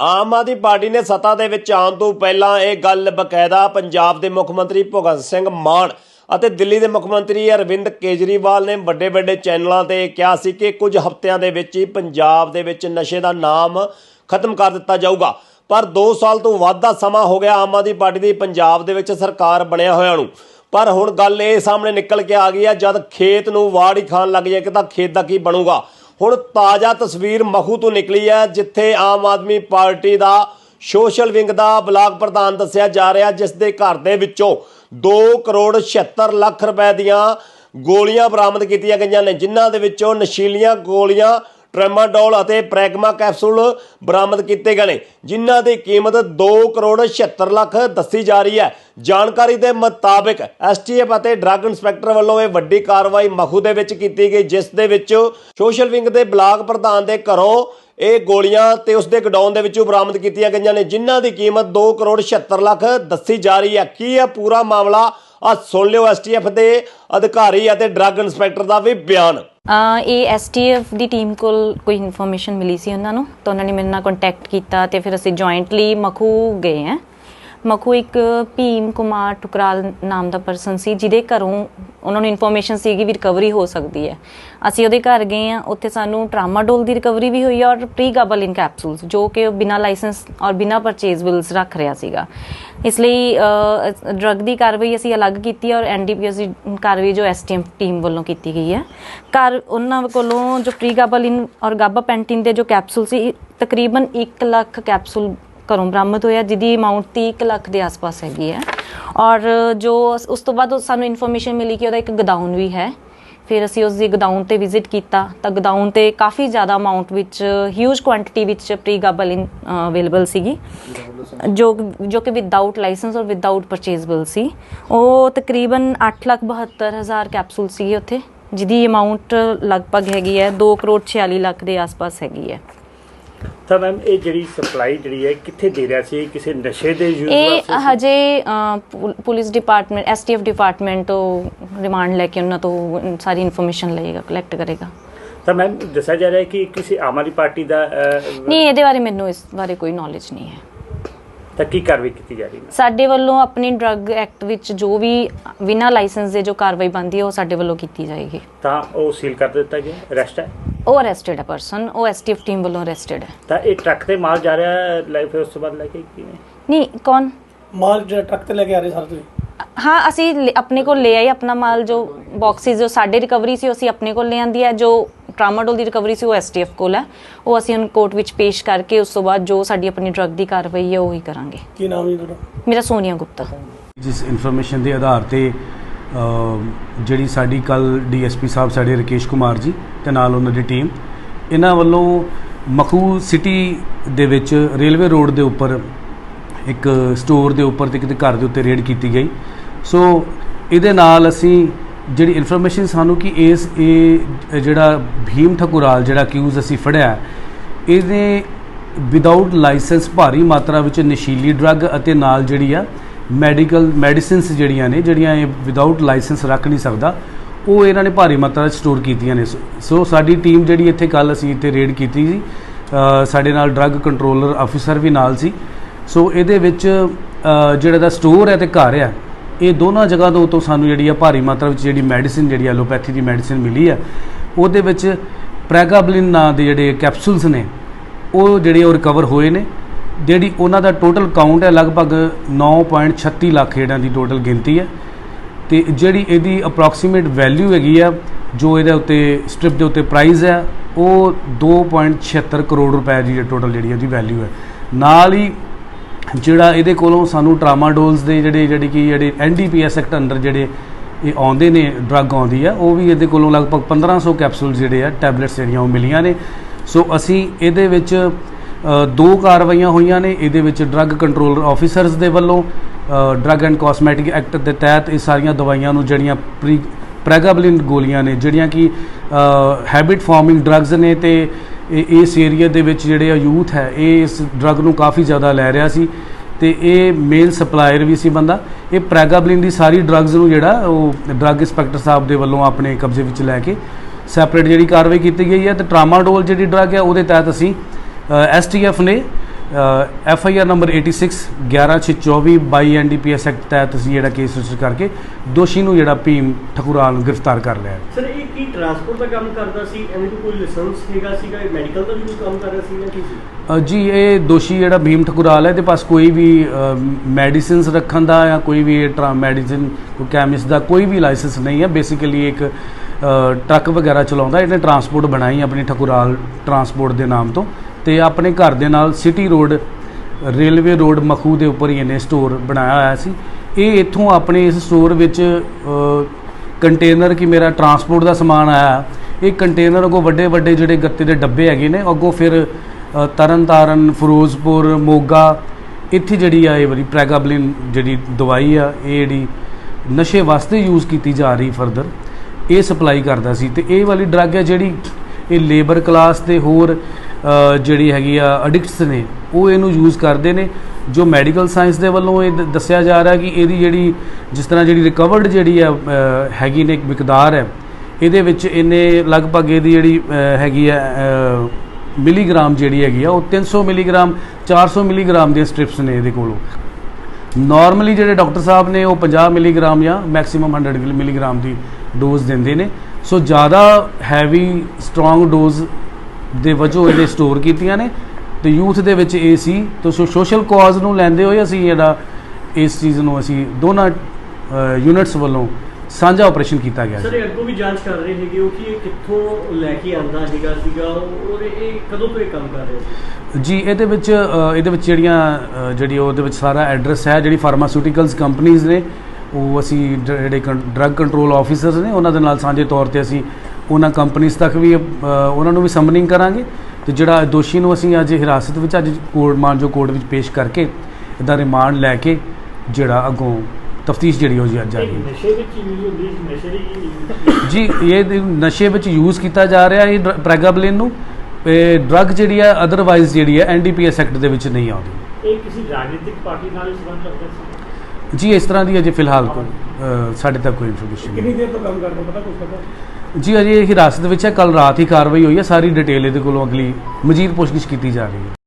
ਆਮ Aadmi party ਨੇ ਸੱਤਾ ਦੇ ਵਿੱਚ ਆਉਣ ਤੋਂ ਪਹਿਲਾਂ ਇਹ ਗੱਲ ਬਕਾਇਦਾ ਪੰਜਾਬ ਦੇ ਮੁੱਖ ਮੰਤਰੀ ਭਗਵੰਤ ਸਿੰਘ ਮਾਨ ਅਤੇ ਦਿੱਲੀ ਦੇ ਮੁੱਖ ਮੰਤਰੀ ਅਰਵਿੰਦ ਕੇਜਰੀਵਾਲ ਨੇ ਵੱਡੇ ਵੱਡੇ ਚੈਨਲਾਂ ਤੇ ਕਿਹਾ ਸੀ ਕਿ ਕੁਝ ਹਫ਼ਤਿਆਂ ਦੇ ਵਿੱਚ ਹੀ ਪੰਜਾਬ ਦੇ ਵਿੱਚ ਨਸ਼ੇ ਦਾ ਨਾਮ ਖਤਮ ਕਰ ਦਿੱਤਾ ਜਾਊਗਾ। ਪਰ 2 ਸਾਲ ਤੋਂ ਵੱਧ ਦਾ ਸਮਾਂ ਹੋ ਗਿਆ ਆਮ ਆਦਮੀ ਪਾਰਟੀ ਦੀ ਪੰਜਾਬ ਦੇ ਵਿੱਚ ਸਰਕਾਰ ਬਣਿਆ ਹੋਇਆ ਨੂੰ। ਪਰ ਹੁਣ ਗੱਲ ਇਹ ਸਾਹਮਣੇ ਨਿਕਲ ਕੇ ਆ ਗਈ ਹੈ, ਜਦ ਖੇਤ ਨੂੰ ਵਾੜ ਹੀ ਖਾਣ ਲੱਗ ਜਾਏ ਕਿ ਤਾਂ ਖੇਤ ਦਾ ਕੀ ਬਣੂਗਾ? ਹੁਣ ਤਾਜ਼ਾ ਤਸਵੀਰ ਮਖੂ ਤੋਂ ਨਿਕਲੀ ਹੈ, ਜਿੱਥੇ ਆਮ ਆਦਮੀ ਪਾਰਟੀ ਦਾ ਸੋਸ਼ਲ ਵਿੰਗ ਦਾ ਬਲਾਕ ਪ੍ਰਧਾਨ ਦੱਸਿਆ ਜਾ ਰਿਹਾ, ਜਿਸ ਦੇ ਘਰ ਦੇ ਵਿੱਚੋਂ 2 ਕਰੋੜ 76 ਲੱਖ ਰੁਪਏ ਦੀਆਂ ਗੋਲੀਆਂ ਬਰਾਮਦ ਕੀਤੀਆਂ ਗਈਆਂ ਨੇ, ਜਿਨ੍ਹਾਂ ਦੇ ਵਿੱਚੋਂ ਨਸ਼ੀਲੀਆਂ ਗੋਲੀਆਂ ਪ੍ਰੈਮਾਡੋਲ ਅਤੇ ਪ੍ਰੈਗਮਾ ਕੈਪਸੂਲ ਬਰਾਮਦ ਕੀਤੇ ਗਏ ਨੇ, ਜਿਨ੍ਹਾਂ ਦੀ ਕੀਮਤ 2 ਕਰੋੜ 76 ਲੱਖ ਦੱਸੀ ਜਾ ਰਹੀ ਹੈ। ਜਾਣਕਾਰੀ ਦੇ ਮੁਤਾਬਕ ਐਸਟੀਐਫ ਅਤੇ ਡਰੱਗ ਇੰਸਪੈਕਟਰ ਵੱਲੋਂ ਇਹ ਵੱਡੀ ਕਾਰਵਾਈ ਮਖੂ ਦੇ ਵਿੱਚ ਕੀਤੀ ਗਈ, ਜਿਸ ਦੇ ਵਿੱਚ ਸੋਸ਼ਲ ਵਿੰਗ ਦੇ ਬਲਾਕ ਪ੍ਰਧਾਨ ਦੇ ਘਰੋਂ ਇਹ ਗੋਲੀਆਂ ਤੇ ਉਸ ਦੇ ਗਡਾਊਨ ਦੇ ਵਿੱਚੋਂ ਬਰਾਮਦ ਕੀਤੀਆਂ ਗਈਆਂ ਨੇ, ਜਿਨ੍ਹਾਂ ਦੀ ਕੀਮਤ 2 ਕਰੋੜ 76 ਲੱਖ ਦੱਸੀ ਜਾ ਰਹੀ ਹੈ। ਕੀ ਹੈ ਪੂਰਾ ਮਾਮਲਾ ਆ ਸੁਣ ਲਿਓ ਐਸਟੀਐਫ ਦੇ ਅਧਿਕਾਰੀ ਅਤੇ ਡਰੱਗ ਇੰਸਪੈਕਟਰ ਦਾ ਵੀ ਬਿਆਨ। ਇਹ ਐਸਟੀਐਫ ਦੀ ਟੀਮ ਕੋਲ ਕੋਈ ਇਨਫੋਰਮੇਸ਼ਨ ਮਿਲੀ ਸੀ ਉਹਨਾਂ ਨੂੰ, ਤਾਂ ਉਹਨਾਂ ਨੇ ਮੇਰੇ ਨਾਲ ਕੰਟੈਕਟ ਕੀਤਾ ਤੇ ਫਿਰ ਅਸੀਂ ਜੁਆਇੰਟਲੀ ਮਖੂ ਗਏ ਹਾਂ। ਮਖੂ ਇੱਕ ਭੀਮ ਕੁਮਾਰ ਟੁਕਰਾਲ ਨਾਮ ਦਾ ਪਰਸਨ ਸੀ, ਜਿਹਦੇ ਘਰੋਂ ਉਹਨਾਂ ਨੂੰ ਇਨਫੋਰਮੇਸ਼ਨ ਸੀਗੀ ਵੀ ਰਿਕਵਰੀ ਹੋ ਸਕਦੀ ਹੈ। ਅਸੀਂ ਉਹਦੇ ਘਰ ਗਏ ਆ ਉੱਥੇ ਸਾਨੂੰ ਟਰਾਮਾਡੋਲ ਦੀ ਰਿਕਵਰੀ ਵੀ ਹੋਈ ਔਰ ਪ੍ਰੀ ਗਾਬਲਿਨ ਕੈਪਸੂਲਸ ਜੋ ਕਿ ਉਹ ਬਿਨਾਂ ਲਾਇਸੈਂਸ ਔਰ ਬਿਨਾਂ ਪਰਚੇਜ਼ ਬਿਲਸ ਰੱਖ ਰਿਹਾ ਸੀਗਾ। ਇਸ ਲਈ ਡਰੱਗ ਦੀ ਕਾਰਵਾਈ ਅਸੀਂ ਅਲੱਗ ਕੀਤੀ ਹੈ ਔਰ ਐਨਡੀਪੀਐਸ ਦੀ ਕਾਰਵਾਈ ਜੋ ਐਸਟੀਐਮ ਟੀਮ ਵੱਲੋਂ ਕੀਤੀ ਗਈ ਹੈ। ਘਰ ਉਹਨਾਂ ਕੋਲੋਂ ਜੋ ਪ੍ਰੀ ਗਾਬਲਿਨ ਔਰ ਗਾਬਾ ਪੈਂਟਿਨ ਦੇ ਜੋ ਕੈਪਸੂਲ ਸੀ, ਤਕਰੀਬਨ 1 ਲੱਖ ਕੈਪਸੂਲ ਘਰੋਂ ਬਰਾਮਦ ਹੋਇਆ, ਜਿਹਦੀ ਅਮਾਉਂਟ 30 ਲੱਖ ਦੇ ਆਸ-ਪਾਸ ਹੈਗੀ ਹੈ। ਔਰ ਜੋ ਉਸ ਤੋਂ ਬਾਅਦ ਸਾਨੂੰ ਇਨਫੋਰਮੇਸ਼ਨ ਮਿਲੀ ਕਿ ਉਹਦਾ ਇੱਕ ਗਦਾਊਨ ਵੀ ਹੈ। ਫਿਰ ਅਸੀਂ ਉਸ ਦੀ ਗਦਾਊਨ ਤੇ ਵਿਜ਼ਿਟ ਕੀਤਾ। ਤਾਂ ਗਦਾਊਨ ਤੇ ਕਾਫੀ ਜ਼ਿਆਦਾ ਅਮਾਉਂਟ ਵਿੱਚ ਹਿਊਜ ਕੁਆਂਟੀਟੀ ਵਿੱਚ ਪ੍ਰੀ ਗਾਬਲਿਨ ਅਵੇਲੇਬਲ ਸੀਗੀ। ਜੋ ਜੋ ਕਿ ਵਿਦਆਊਟ ਲਾਇਸੈਂਸ ਔਰ ਵਿਦਆਊਟ ਪਰਚੇਜ਼ਬਲ ਸੀ। ਉਹ ਤਕਰੀਬਨ 872000 ਕੈਪਸੂਲ ਸੀਗੇ ਉੱਥੇ, ਜਿਹਦੀ ਅਮਾਉਂਟ ਲਗਭਗ ਹੈਗੀ ਹੈ 2 ਕਰੋੜ 46 ਲੱਖ ਦੇ ਆਸ-ਪਾਸ ਹੈਗੀ ਹੈ। ਤਾਂ ਮੈਮ ਇਹ ਜਿਹੜੀ ਸਪਲਾਈ ਜਿਹੜੀ ਹੈ ਕਿੱਥੇ ਦੇ ਰਿਹਾ ਸੀ? ਕਿਸੇ ਨਸ਼ੇ ਦੇ ਯੂਜ਼ ਇਹ ਵਾਸਤੇ ਸੀ? ਹਜੇ ਅ, ਪੁਲਿਸ ਡਿਪਾਰਟਮੈਂਟ ਐਸਟੀਐਫ ਡਿਪਾਰਟਮੈਂਟ ਤੋਂ ਰਿਮਾਂਡ ਲੈ ਕੇ ਉਹਨਾਂ ਤੋਂ ਸਾਰੀ ਇਨਫੋਰਮੇਸ਼ਨ ਲਏਗਾ ਕਲੈਕਟ ਕਰੇਗਾ। ਤਾਂ ਮੈਮ ਦੱਸਿਆ ਜਾ ਰਿਹਾ ਹੈ ਕਿ ਕਿਸੇ ਆਮ ਆਦਮੀ ਪਾਰਟੀ ਦਾ ਅਹ, ਨਹੀਂ ਇਹਦੇ ਬਾਰੇ ਮੈਨੂੰ ਇਸ ਬਾਰੇ ਕੋਈ ਨੌਲੇਜ ਨਹੀਂ ਹੈ। ਤਾਂ ਕੀ ਕਾਰਵਾਈ ਕੀਤੀ ਜਾ ਰਹੀ ਹੈ? ਸਾਡੇ ਵੱਲੋਂ ਆਪਣੀ ਡਰੱਗ ਐਕਟ ਵਿੱਚ ਜੋ ਵੀ ਬਿਨਾਂ ਲਾਇਸੈਂਸ ਦੇ ਜੋ ਕਾਰਵਾਈ ਬਣਦੀ ਹੈ ਉਹ ਸਾਡੇ ਵੱਲੋਂ ਕੀਤੀ ਜਾਏਗੀ। ਤਾਂ ਉਹ ਸੀਲ ਕਰ ਦਿੱਤਾ ਗਿਆ ਅਰੈਸਟ ਹੈ? ਉਹ ਅਰੈਸਟਡ ਹੈ ਪਰਸਨ ਉਹ ਐਸਟੀਐਫ ਟੀਮ ਵੱਲੋਂ ਅਰੈਸਟਡ ਹੈ। ਤਾਂ ਇਹ ਟਰੱਕ ਤੇ ਮਾਲ ਜਾ ਰਿਹਾ ਹੈ ਲਾਈਫ ਉਸ ਤੋਂ ਬਾਅਦ ਲੈ ਕੇ ਕਿਵੇਂ? ਨਹੀਂ ਕੌਣ? ਮਾਲ ਜਿਹੜਾ ਟਰੱਕ ਤੇ ਲੈ ਕੇ ਆ ਰਹੇ ਸਰ ਤੁਸੀਂ? ਹਾਂ ਅਸੀਂ ਲ- ਆਪਣੇ ਕੋਲ ਲੈ ਆਏ ਆਪਣਾ ਮਾਲ ਜੋ ਬਾਕਸਿਸ ਜੋ ਸਾਡੇ ਰਿਕਵਰੀ ਸੀ ਉਹ ਅਸੀਂ ਆਪਣੇ ਕੋਲ ਲੈ ਆਂਦੀ ਹੈ ਜੋ ਟਰਾਮਾਡੋਲ ਦੀ ਰਿਕਵਰੀ ਸੀ ਉਹ ਐਸਟੀਐਫ ਕੋਲ ਹੈ। ਉਹ ਅਸੀਂ ਹੁਣ ਕੋਰਟ ਵਿੱਚ ਪੇਸ਼ ਕਰਕੇ ਉਸ ਤੋਂ ਬਾਅਦ ਜੋ ਸਾਡੀ ਆਪਣੀ ਡਰੱਗ ਦੀ ਕਾਰਵਾਈ ਹੈ ਉਹ ਹੀ ਕਰਾਂਗੇ। ਕੀ ਨਾਮ ਹੈ ਤੁਹਾਡਾ? ਮੇਰਾ ਸੋਨੀਆ ਗੁਪਤਾ। ਜਿਸ ਇਨਫੋਰਮੇਸ਼ਨ ਦੇ ਆਧਾਰ ਤੇ ਜਿਹੜੀ ਸਾਡੀ ਕੱਲ ਡੀਐਸਪੀ ਸਾਹਿਬ ਸਾਡੇ ਰਕੇਸ਼ ਕੁਮਾਰ ਜੀ ਤੇ ਨਾਲ ਉਹਨਾਂ ਦੀ ਟੀਮ ਇਹਨਾਂ ਵੱਲੋਂ ਮਖੂ ਸਿਟੀ ਦੇ ਵਿੱਚ ਰੇਲਵੇ ਰੋਡ ਦੇ ਉੱਪਰ ਇੱਕ ਸਟੋਰ ਦੇ ਉੱਪਰ ਤੇ ਕਿਤੇ ਘਰ ਦੇ ਉੱਤੇ ਰੇਡ ਕੀਤੀ ਗਈ। ਸੋ ਇਹਦੇ ਨਾਲ ਅਸੀਂ ਜਿਹੜੀ ਇਨਫੋਰਮੇਸ਼ਨ ਸਾਨੂੰ ਕਿ ਇਸ, ਇਹ ਜਿਹੜਾ ਭੀਮ ਠਕੁਰਾਲ ਜਿਹੜਾ ਕਿਊਜ਼ ਅਸੀਂ ਫੜਿਆ ਇਹਦੇ ਵਿਦਆਊਟ ਲਾਇਸੈਂਸ ਭਾਰੀ ਮਾਤਰਾ ਵਿੱਚ ਨਸ਼ੀਲੀ ਡਰੱਗ ਅਤੇ ਨਾਲ ਜਿਹੜੀ ਆ ਮੈਡੀਕਲ ਮੈਡੀਸਿਨਸ ਜਿਹੜੀਆਂ ਨੇ, ਜਿਹੜੀਆਂ ਇਹ ਵਿਦਆਊਟ ਲਾਇਸੈਂਸ ਰੱਖ ਨਹੀਂ ਸਕਦਾ, ਉਹ ਇਹਨਾਂ ਨੇ ਭਾਰੀ ਮਾਤਰਾ ਵਿੱਚ ਸਟੋਰ ਕੀਤੀਆਂ ਨੇ। ਸੋ- ਸਾਡੀ ਟੀਮ ਜਿਹੜੀ ਇੱਥੇ ਕੱਲ ਅਸੀਂ ਇੱਥੇ ਰੇਡ ਕੀਤੀ ਸੀ ਸਾਡੇ ਨਾਲ ਡਰੱਗ ਕੰਟਰੋਲਰ ਆਫੀਸਰ ਵੀ ਨਾਲ ਸੀ। ਸੋ ਇਹਦੇ ਵਿੱਚ ਜਿਹੜਾ ਦਾ ਸਟੋਰ ਹੈ ਤੇ ਘਰ ਹੈ ਇਹ ਦੋਨਾਂ ਜਗ੍ਹਾ ਤੋਂ ਤੋਂ ਸਾਨੂੰ ਜਿਹੜੀ ਆ ਭਾਰੀ ਮਾਤਰਾ ਵਿੱਚ ਜਿਹੜੀ ਮੈਡੀਸਿਨ, ਜਿਹੜੀ ਐਲੋਪੈਥੀ ਦੀ ਮੈਡੀਸਿਨ ਮਿਲੀ ਹੈ ਉਹਦੇ ਵਿੱਚ ਪ੍ਰੈਗਾਬਲਿਨ ਨਾਂ ਦੇ ਜਿਹੜੇ ਕੈਪਸੂਲਸ ਨੇ, ਉਹ ਜਿਹੜੇ ਉਹ ਰਿਕਵਰ ਹੋਏ ਨੇ, ਜਿਹੜੀ ਉਹਨਾਂ ਦਾ ਟੋਟਲ ਕਾਊਂਟ ਹੈ ਲਗਭਗ 9.36 ਲੱਖ ਇਹਨਾਂ ਦੀ ਟੋਟਲ ਗਿਣਤੀ ਹੈ। ਤੇ ਜਿਹੜੀ ਇਹਦੀ ਅਪਰੋਕਸੀਮੇਟ ਵੈਲਿਊ ਹੈਗੀ ਆ, ਜੋ ਇਹਦੇ ਉੱਤੇ ਸਟ੍ਰਿਪ ਦੇ ਉੱਤੇ ਪ੍ਰਾਈਸ ਹੈ, ਉਹ 2.76 ਕਰੋੜ ਰੁਪਏ ਦੀ ਟੋਟਲ ਜਿਹੜੀ ਇਹਦੀ ਵੈਲਿਊ ਹੈ। ਨਾਲ ਹੀ ਜਿਹੜਾ ਇਹਦੇ ਕੋਲੋਂ ਸਾਨੂੰ ਟਰਾਮਾਡੋਲਸ ਦੇ ਜਿਹੜੇ, ਜਿਹੜੀ ਕਿ ਜਿਹੜੇ ਐਨਡੀਪੀਐਸ ਐਕਟ ਅੰਡਰ ਜਿਹੜੇ ਇਹ ਆਉਂਦੇ ਨੇ ਡਰੱਗ ਆਉਂਦੀ ਆ, ਉਹ ਵੀ ਇਹਦੇ ਕੋਲੋਂ ਲਗਭਗ 1500 ਕੈਪਸੂਲ ਜਿਹੜੇ ਆ ਟੈਬਲੇਟਸ ਜਿਹੜੀਆਂ ਉਹ ਮਿਲੀਆਂ ਨੇ। ਸੋ ਅਸੀਂ ਇਹਦੇ ਵਿੱਚ ਦੋ ਕਾਰਵਾਈਆਂ ਹੋਈਆਂ ਨੇ। ਇਹਦੇ ਵਿੱਚ ਡਰੱਗ ਕੰਟਰੋਲਰ ਆਫੀਸਰਸ ਦੇ ਵੱਲੋਂ ਡਰੱਗ ਐਂਡ ਕਾਸਮੈਟਿਕ ਐਕਟ ਦੇ ਤਹਿਤ ਇਹ ਸਾਰੀਆਂ ਦਵਾਈਆਂ ਨੂੰ ਜਿਹੜੀਆਂ ਪ੍ਰੀ ਪ੍ਰੈਗਾਬਲਿਨ ਗੋਲੀਆਂ ਨੇ, ਜਿਹੜੀਆਂ ਕਿ ਹੈਬਿਟ ਫਾਰਮਿੰਗ ਡਰੱਗਸ ਨੇ ਤੇ ਇਹ ਇਸ ਏਰੀਆ ਦੇ ਵਿੱਚ ਜਿਹੜੇ ਆ ਯੂਥ ਹੈ, ਇਹ ਇਸ ਡਰੱਗ ਨੂੰ ਕਾਫੀ ਜ਼ਿਆਦਾ ਲੈ ਰਿਹਾ ਸੀ ਤੇ ਇਹ ਮੇਨ ਸਪਲਾਇਰ ਵੀ ਸੀ ਬੰਦਾ। ਇਹ ਪ੍ਰੈਗਾਬਲਿਨ ਦੀ ਸਾਰੀ ਡਰੱਗਸ ਨੂੰ ਜਿਹੜਾ, ਉਹ ਡਰੱਗ ਇੰਸਪੈਕਟਰ ਸਾਹਿਬ ਦੇ ਵੱਲੋਂ ਆਪਣੇ ਕਬਜ਼ੇ ਵਿੱਚ ਲੈ ਕੇ ਸੈਪਰੇਟ ਜਿਹੜੀ ਕਾਰਵਾਈ ਕੀਤੀ ਗਈ ਹੈ ਤੇ ਟਰਾਮਾਡੋਲ ਜਿਹੜੀ ਡਰੱਗ ਹੈ, ਉਹਦੇ ਤਹਿਤ ਅਸੀਂ ਐਸਟੀਐਫ ਨੇ F I R number 86 11624 22 N D P S act ਤਹਿਤ ਅਸੀਂ ਜਿਹੜਾ ਕੇਸ ਰਜਿਸਟਰ ਕਰਕੇ ਦੋਸ਼ੀ ਨੂੰ ਜਿਹੜਾ ਭੀਮ ਠਕੁਰਾਲ ਨੂੰ ਗ੍ਰਿਫਤਾਰ ਕਰ ਲਿਆ। ਸਰ ਇਹ ਕੀ ਟਰਾਂਸਪੋਰਟ ਦਾ ਕੰਮ ਕਰਦਾ ਸੀ? ਐਵੇਂ ਕੋਈ ਲਾਇਸੈਂਸ ਹੈਗਾ ਸੀਗਾ ਇਹ ਮੈਡੀਕਲ ਦਾ ਵੀ ਕੋਈ ਕੰਮ ਕਰ ਰਿਹਾ ਸੀ ਜਾਂ ਕੀ ਸੀ? ਜੀ ਇਹ ਦੋਸ਼ੀ ਜਿਹੜਾ ਭੀਮ ਠਕੁਰਾਲ ਹੈ ਇਹਦੇ ਪਾਸ ਕੋਈ ਵੀ ਮੈਡੀਸਿਨਸ ਰੱਖਣ ਦਾ ਜਾਂ ਕੋਈ ਵੀ ਟਰਾ ਮੈਡੀਸਿਨ ਕੋਈ ਕੈਮਿਸਟ ਦਾ ਕੋਈ ਵੀ ਲਾਇਸੈਂਸ ਨਹੀਂ ਹੈ। ਬੇਸਿਕਲੀ ਇੱਕ ਟਰੱਕ ਵਗੈਰਾ ਚਲਾਉਂਦਾ ਇਹਨੇ ਟਰਾਂਸਪੋਰਟ ਬਣਾਈ ਆਪਣੀ ਠਕੁਰਾਲ ਟਰਾਂਸਪੋਰਟ ਦੇ ਨਾਮ ਤੋਂ। ਤੇ ਆਪਣੇ ਘਰ ਦੇ ਨਾਲ city road railway road Makhu ਦੇ ਉੱਪਰ ਹੀ ਇਹਨੇ ਸਟੋਰ ਬਣਾਇਆ ਹੋਇਆ ਸੀ। ਇਹ ਇੱਥੋਂ ਆਪਣੇ ਇਸ ਸਟੋਰ ਵਿੱਚ ਕੰਟੇਨਰ ਕਿ ਮੇਰਾ ਟਰਾਂਸਪੋਰਟ ਦਾ ਸਮਾਨ ਆਇਆ। ਇਹ ਕੰਟੇਨਰ ਅੱਗੋਂ ਵੱਡੇ ਵੱਡੇ ਜਿਹੜੇ ਗੱਤੇ ਦੇ ਡੱਬੇ ਹੈਗੇ ਨੇ ਅੱਗੋਂ ਫਿਰ ਅ, ਤਰਨ ਤਾਰਨ ਫਿਰੋਜ਼ਪੁਰ ਮੋਗਾ ਇੱਥੇ ਜਿਹੜੀ ਆ ਇਹ ਵਾਲੀ ਪ੍ਰੈਗਾਬਲਿਨ ਜਿਹੜੀ ਦਵਾਈ ਆ ਇਹ ਜਿਹੜੀ ਨਸ਼ੇ ਵਾਸਤੇ ਯੂਜ਼ ਕੀਤੀ ਜਾ ਰਹੀ ਫਰਦਰ ਇਹ ਸਪਲਾਈ ਕਰਦਾ ਸੀ। ਤੇ ਇਹ ਵਾਲੀ ਡਰੱਗ ਹੈ ਜਿਹੜੀ ਇਹ ਲੇਬਰ ਕਲਾਸ ਤੇ ਹੋਰ ਜਿਹੜੀ ਹੈਗੀ ਆ ਐਡਿਕਟਸ ਨੇ, ਉਹ ਇਹਨੂੰ ਯੂਜ਼ ਕਰਦੇ ਨੇ, ਜੋ ਮੈਡੀਕਲ ਸਾਇੰਸ ਦੇ ਵੱਲੋਂ ਇਹ ਦੱਸਿਆ ਜਾ ਰਿਹਾ ਕਿ ਇਹਦੀ ਜਿਹੜੀ, ਜਿਸ ਤਰ੍ਹਾਂ ਜਿਹੜੀ ਰਿਕਵਰਡ ਜਿਹੜੀ ਆ ਹੈਗੀ ਨੇ ਇੱਕ ਮਿਕਦਾਰ ਹੈ, ਇਹਦੇ ਵਿੱਚ ਇਹਨੇ ਲਗਭਗ ਇਹਦੀ ਜਿਹੜੀ ਹੈਗੀ ਆ ਮਿਲੀਗ੍ਰਾਮ ਜਿਹੜੀ ਹੈਗੀ ਆ, ਉਹ 300 ਮਿਲੀਗ੍ਰਾਮ 400 ਮਿਲੀਗ੍ਰਾਮ ਦੀਆਂ ਸਟ੍ਰਿਪਸ ਨੇ ਇਹਦੇ ਕੋਲੋਂ। ਨਾਰਮਲੀ ਜਿਹੜੇ ਡਾਕਟਰ ਸਾਹਿਬ ਨੇ ਉਹ 50 ਮਿਲੀਗ੍ਰਾਮ ਜਾਂ ਮੈਕਸਿਮਮ 100 ਮਿਲੀਗ੍ਰਾਮ ਦੀ ਡੋਜ਼ ਦਿੰਦੇ ਨੇ। ਸੋ ਜ਼ਿਆਦਾ ਹੈਵੀ ਸਟਰੋਂਗ ਡੋਜ਼ ਦੇ ਵਜੋਂ ਇਹਦੇ ਸਟੋਰ ਕੀਤੀਆਂ ਨੇ। ਤੇ ਯੂਥ ਦੇ ਵਿੱਚ ਇਹ ਸੀ। ਤੇ ਸੋਸ਼ਲ ਕਾਜ਼ ਨੂੰ ਲੈਂਦੇ ਹੋਏ ਅਸੀਂ ਜਿਹੜਾ ਇਸ ਚੀਜ਼ ਨੂੰ ਅਸੀਂ ਦੋਨਾਂ ਯੂਨਿਟਸ ਵੱਲੋਂ ਸਾਂਝਾ ਆਪਰੇਸ਼ਨ ਕੀਤਾ ਗਿਆ ਸਰ ਅੱਗੋਂ ਵੀ ਜਾਂਚ ਕਰ ਰਹੇ ਹੈਗੇ ਉਹ ਕਿ ਇਹ ਕਿੱਥੋਂ ਲੈ ਕੇ ਆਂਦਾ ਹੈਗਾ ਸੀਗਾ ਔਰ ਇਹ ਕਦੋਂ ਤੋਂ ਇਹ ਕੰਮ ਕਰ ਰਿਹਾ ਸੀ? ਜੀ ਇਹਦੇ ਵਿੱਚ ਇਹਦੇ ਵਿੱਚ ਜਿਹੜੀਆਂ ਜਿਹੜੀ ਉਹਦੇ ਵਿੱਚ ਸਾਰਾ ਐਡਰੈਸ ਹੈ ਜਿਹੜੀ ਫਾਰਮਾਸਿਊਟੀਕਲਸ ਕੰਪਨੀਆਂ ਨੇ ਉਹ ਅਸੀਂ ਜਿਹੜੇ ਡਰੱਗ ਕੰਟਰੋਲ ਆਫੀਸਰਸ ਨੇ ਉਹਨਾਂ ਦੇ ਨਾਲ ਸਾਂਝੇ ਤੌਰ ਤੇ ਅਸੀਂ ਉਹਨਾਂ ਕੰਪਨੀਆਂ ਤੱਕ ਵੀ ਉਹਨਾਂ ਨੂੰ ਵੀ ਸਮਨਿੰਗ ਕਰਾਂਗੇ ਤੇ ਜਿਹੜਾ ਦੋਸ਼ੀ ਨੂੰ ਅਸੀਂ ਅੱਜ ਹਿਰਾਸਤ ਵਿੱਚ ਅੱਜ ਕੋਰਟ ਮਾਨਜੋ ਕੋਰਟ ਵਿੱਚ ਪੇਸ਼ ਕਰਕੇ ਇਹਦਾ ਰਿਮਾਂਡ ਲੈ ਕੇ ਜਿਹੜਾ ਅੱਗੋਂ ਤਫਤੀਸ਼ ਜਿਹੜੀ ਉਹ ਜੀ ਅੱਜ ਜਾਰੀ ਇਹ ਹੈ। ਨਸ਼ੇ ਵਿੱਚ ਯੂਜ਼ ਹੁੰਦੀ ਹੈ ਨਸ਼ੇ ਦੀ use ਜੀ ਇਹ ਨਸ਼ੇ ਵਿੱਚ ਯੂਜ਼ ਕੀਤਾ ਜਾ ਰਿਹਾ ਇਹ ਪ੍ਰੈਗਾਬਲਿਨ ਨੂੰ। ਇਹ ਡਰੱਗ ਜਿਹੜੀ ਹੈ ਅਦਰਵਾਈਜ਼ ਜਿਹੜੀ ਹੈ ਐਨਡੀਪੀਐਸ ਐਕਟ ਦੇ ਵਿੱਚ ਨਹੀਂ ਆਉਂਦੀ। ਇਹ ਕਿਸੇ ਰਾਜਨੀਤਿਕ ਪਾਰਟੀ ਨਾਲ ਸੰਬੰਧ ਰੱਖਦਾ ਸੀ? ਜੀ ਇਸ ਤਰ੍ਹਾਂ ਦੀ ਅਜੇ ਫਿਲਹਾਲ ਕੋਈ ਸਾਡੇ ਤੱਕ ਕੋਈ ਇਨਫੋਰਮੇਸ਼ਨ ਕਿੰਨੀ ਨਹੀਂ ਦੇਰ ਤੋਂ ਕੰਮ ਕਰਦੇ ਪਤਾ ਕੁਝ ਪਤਾ? ਜੀ, ਅਜੇ ਇਹ ਹਿਰਾਸਤ ਵਿੱਚ ਹੈ ਕੱਲ ਰਾਤ ਹੀ ਕਾਰਵਾਈ ਹੋਈ ਹੈ। ਸਾਰੀ ਡਿਟੇਲ ਇਹਦੇ ਕੋਲੋਂ ਅਗਲੀ ਮਜ਼ੀਦ ਪੁੱਛਗਿੱਛ ਕੀਤੀ ਜਾ ਰਹੀ ਹੈ।